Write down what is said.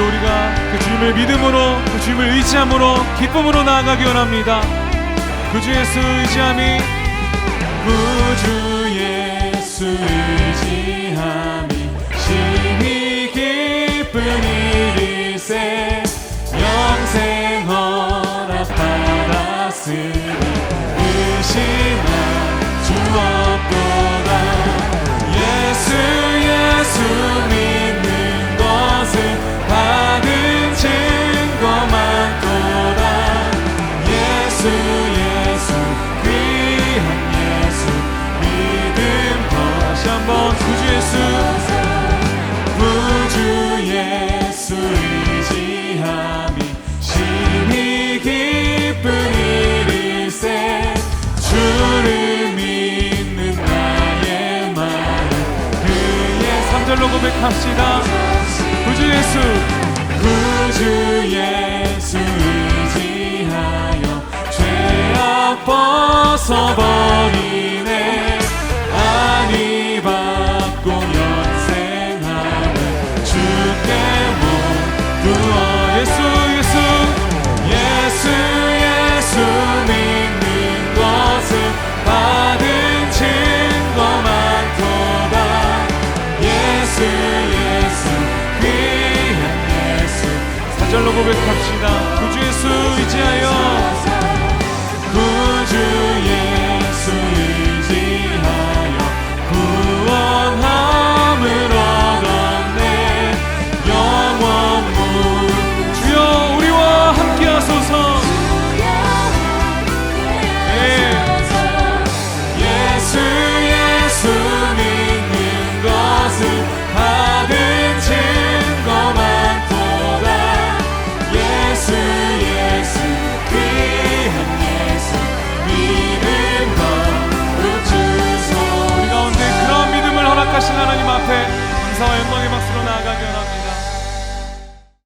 오늘도 우리가 그 주님을 믿음으로 그 주님을 의지함으로 기쁨으로 나아가기 원합니다. 그주 예수 의지함이 구주 예수 의지함이 심히 기쁜 일일세 영생 허락 받았으니 의심 한번 구주 예수. 구주 예수 의지함이 심히 기쁜 일일세. 주를 믿는 나의 마음 그의 삼절로 고백합시다. 구주 예수. 구주 예수 의지하여 죄악 벗어버리 모두어 예수 예수 예수 예수 믿는 것은 받은 증거 많도다. 예수 예수 귀한 예수. 사절로 고백합시다. 구주 예수 의지 와 영광